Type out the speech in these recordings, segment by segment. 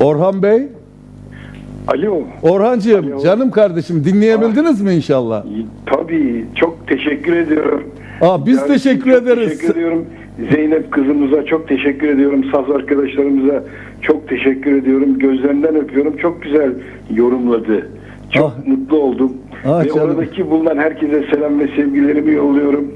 Orhan Bey, Alo. Orhancığım, Alo. canım kardeşim dinleyebildiniz mi inşallah? Tabii çok teşekkür ediyorum. Aa, biz Yani teşekkür ederiz. Teşekkür ediyorum. Zeynep kızımıza çok teşekkür ediyorum. Saz arkadaşlarımıza çok teşekkür ediyorum. Gözlerinden öpüyorum. Çok güzel yorumladı. Çok Ah. mutlu oldum. Ah ve canım. oradaki bulunan herkese selam ve sevgilerimi yolluyorum.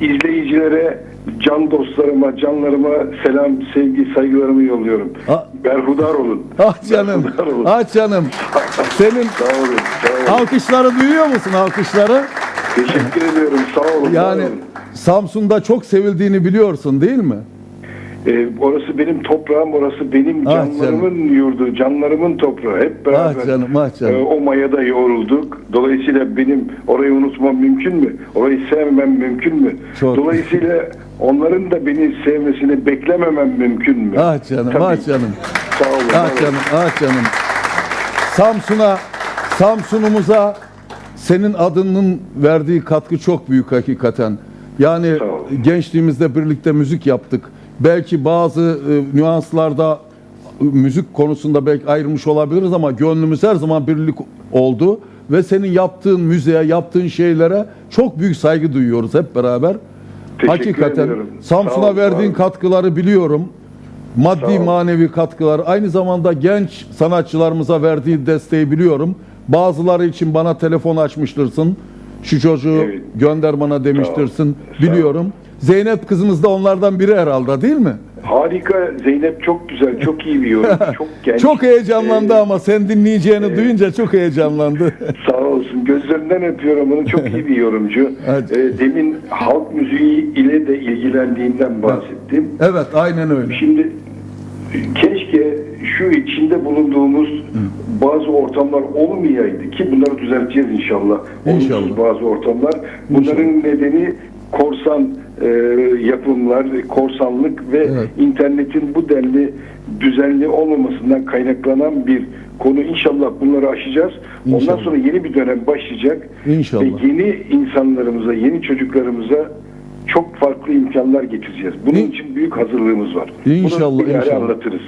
İzleyicilere, can dostlarıma, canlarıma selam, sevgi, saygılarımı yolluyorum. Ah. Berhudar olun. Ah canım, Berhudar olun. ah canım. Senin Sağ olun, sağ olun. alkışları duyuyor musun alkışları? Teşekkür ediyorum. Sağ olun. Yani olun. Samsun'da çok sevildiğini biliyorsun değil mi? Ee, orası benim toprağım, orası benim Ah canlarımın yurdu, canlarımın toprağı. Hep beraber Ah canım, ah canım. e, o mayada yoğrulduk. Dolayısıyla benim orayı unutmam mümkün mü? Orayı sevmem mümkün mü? Çok. Dolayısıyla onların da beni sevmesini beklememem mümkün mü? Ah canım, Tabii. ah canım. Sağ olun. Ah canım, ah canım. Samsun'a, Samsun'umuza senin adının verdiği katkı çok büyük hakikaten. Yani gençliğimizde birlikte müzik yaptık. Belki bazı e, nüanslarda e, müzik konusunda belki ayrılmış olabiliriz ama gönlümüz her zaman birlik oldu ve senin yaptığın müziğe, yaptığın şeylere çok büyük saygı duyuyoruz hep beraber. Teşekkür Hakikaten ediyorum. Samsun'a verdiğin katkıları biliyorum. Maddi manevi katkılar, aynı zamanda genç sanatçılarımıza verdiği desteği biliyorum. Bazıları için bana telefon açmıştırsın. Şu çocuğu Evet. gönder bana demiştirsin. Biliyorum. Zeynep kızımız da onlardan biri herhalde değil mi? Harika. Zeynep çok güzel, çok iyi bir yorum. Çok genç. Çok heyecanlandı Ee, ama sen dinleyeceğini duyunca çok heyecanlandı. Sağ olsun. Gözlerinden öpüyorum onu. Çok iyi bir yorumcu. Evet. Ee, demin halk müziği ile de ilgilendiğinden bahsettim. evet, aynen öyle. Şimdi keşke şu içinde bulunduğumuz bazı ortamlar olmayaydı ki bunları düzelteceğiz inşallah. İnşallah. Olumsuz bazı ortamlar. Bunların nedeni korsan e, yapımlar, korsanlık ve Evet. internetin bu denli düzenli olmamasından kaynaklanan bir konu. İnşallah bunları aşacağız. Ondan İnşallah. sonra yeni bir dönem başlayacak. İnşallah. Ve yeni insanlarımıza, yeni çocuklarımıza çok farklı imkanlar getireceğiz. Bunun İn- için büyük hazırlığımız var. İnşallah, Bunu inşallah. anlatırız.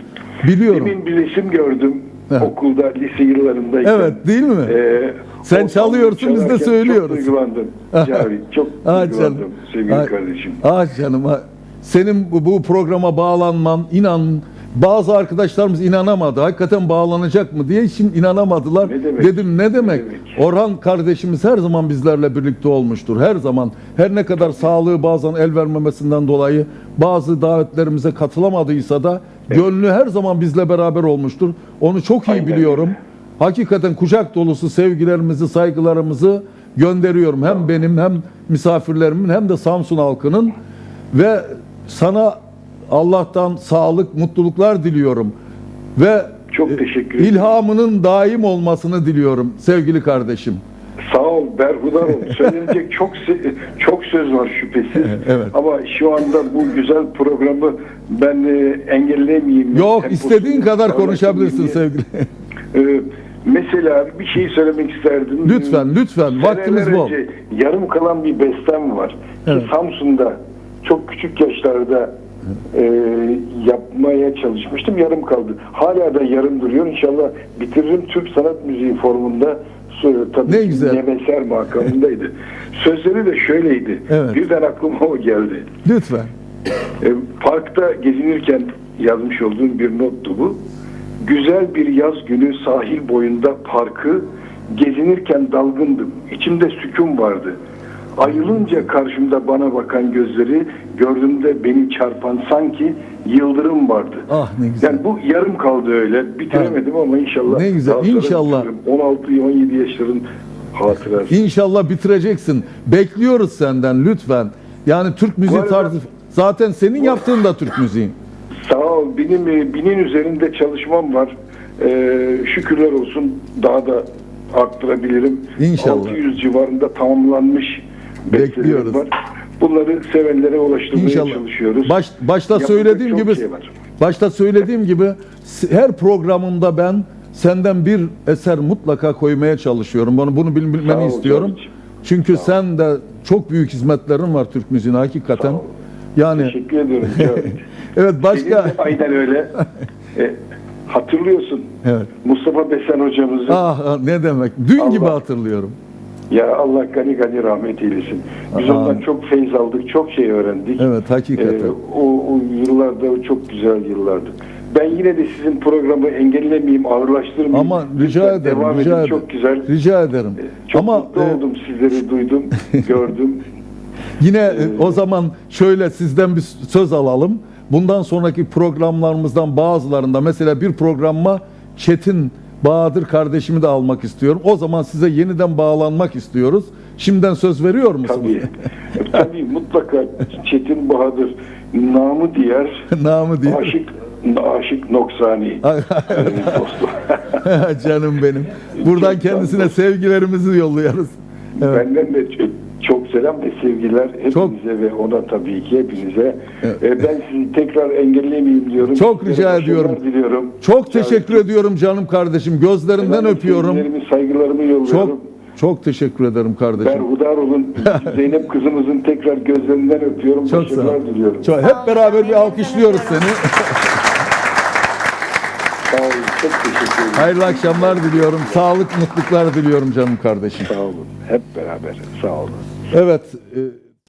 Biliyorum. Demin bir resim gördüm Evet. okulda, lise yıllarındayken. Evet, değil mi? Ee, Sen çalıyorsun, biz de söylüyoruz. Çok duygulandım. Cavit, çok Ah duygulandım canım. sevgili Ah- kardeşim. Ah canım. ah. Senin bu programa bağlanman inan bazı arkadaşlarımız inanamadı. Hakikaten bağlanacak mı diye şimdi inanamadılar. Ne demek? Dedim ne demek? demek? Orhan kardeşimiz her zaman bizlerle birlikte olmuştur. Her zaman. Her ne kadar sağlığı bazen el vermemesinden dolayı bazı davetlerimize katılamadıysa da gönlü her zaman bizle beraber olmuştur. Onu çok iyi Aynen biliyorum. Hakikaten kucak dolusu sevgilerimizi, saygılarımızı gönderiyorum. Hem benim hem misafirlerimin hem de Samsun halkının ve sana Allah'tan sağlık, mutluluklar diliyorum. Ve Çok teşekkür ederim. ilhamının daim olmasını diliyorum sevgili kardeşim. Sağ ol, berhudar ol. Söylenecek çok çok söz var şüphesiz. Evet. Ama şu anda bu güzel programı ben e, engellemeyeyim. Yok Temposunu istediğin kadar konuşabilirsin sevgili. Ee, mesela bir şey söylemek isterdim. Lütfen, lütfen. Seneler Vaktimiz bol. önce yarım kalan bir bestem var. Evet. Samsun'da çok küçük yaşlarda e, yapmaya çalışmıştım. Yarım kaldı. Hala da yarım duruyor. İnşallah bitiririm. Türk sanat müziği formunda tabii Ne güzel. Nemeser makamındaydı. Sözleri de şöyleydi. Evet. Birden aklıma o geldi. Lütfen. E, parkta gezinirken yazmış olduğum bir nottu bu. Güzel bir yaz günü sahil boyunda parkı gezinirken dalgındım. İçimde sükun vardı. Ayılınca karşımda bana bakan gözleri gördüğümde beni çarpan sanki yıldırım vardı. Ah ne güzel. Yani bu yarım kaldı öyle. Bitiremedim ama inşallah. Ne güzel, inşallah. bitiririm. 16-17 yaşların hatırası. İnşallah bitireceksin. Bekliyoruz senden lütfen. Yani Türk müziği arada- tarzı zaten senin yaptığın da Türk müziği. Sağ ol. Benim e, binin üzerinde çalışmam var. Ee, şükürler olsun daha da arttırabilirim. İnşallah. 600 civarında tamamlanmış Bekliyoruz. var. Bunları sevenlere ulaştırmaya İnşallah. çalışıyoruz. Baş, başta Yapacak söylediğim gibi şey var. başta söylediğim gibi her programımda ben senden bir eser mutlaka koymaya çalışıyorum. Bunu bunu bil- Sağ bilmeni ol istiyorum. Cavit'ciğim. Çünkü sen de çok büyük hizmetlerin var Türk müziğine hakikaten. Sağ ol. Yani Teşekkür ediyorum. Evet başka aynen öyle. E, hatırlıyorsun Evet. Mustafa Besen hocamızı. Ah, ah, ne demek. Dün Allah- gibi hatırlıyorum. Ya Allah gani gani rahmet eylesin. Biz Amin. ondan çok feyz aldık, çok şey öğrendik. Evet, hakikaten. Ee, o, o yıllarda çok güzel yıllardı. Ben yine de sizin programı engellemeyeyim, ağırlaştırmayayım. Ama rica Lütfen ederim, devam rica edin, ederim. Çok güzel. Rica ederim. Çok Ama mutlu e, oldum sizleri duydum, gördüm. Yine e, o zaman şöyle sizden bir söz alalım. Bundan sonraki programlarımızdan bazılarında mesela bir programma Çetin Bahadır kardeşimi de almak istiyorum. O zaman size yeniden bağlanmak istiyoruz. Şimdiden söz veriyor musunuz? Tabii. Tabii mutlaka Çetin Bahadır namı diğer Namı diye. aşık aşık Noksani dostum. Canım benim. Buradan kendisine sevgilerimizi yolluyoruz. Evet. Benden de selam ve sevgiler hepinize Çok- ve ona tabii ki hepinize. Evet. E, Ben sizi tekrar engellemeyeyim diyorum. Çok rica başarılar ediyorum. Diliyorum. Çok teşekkür ediyorum canım kardeşim. Gözlerinden öpüyorum. sevgilerimi, saygılarımı yolluyorum. Çok çok teşekkür ederim kardeşim. Berhudar olun. Zeynep kızımızın tekrar gözlerinden öpüyorum. Çok sağ ol. Başarılar diliyorum. Çok, hep beraber bir alkışlıyoruz seni. Sağ olun. Çok teşekkür ederim. Hayırlı akşamlar diliyorum. Sağlık, mutluluklar diliyorum canım kardeşim. Sağ olun. Hep beraber. Sağ olun. Evet, e,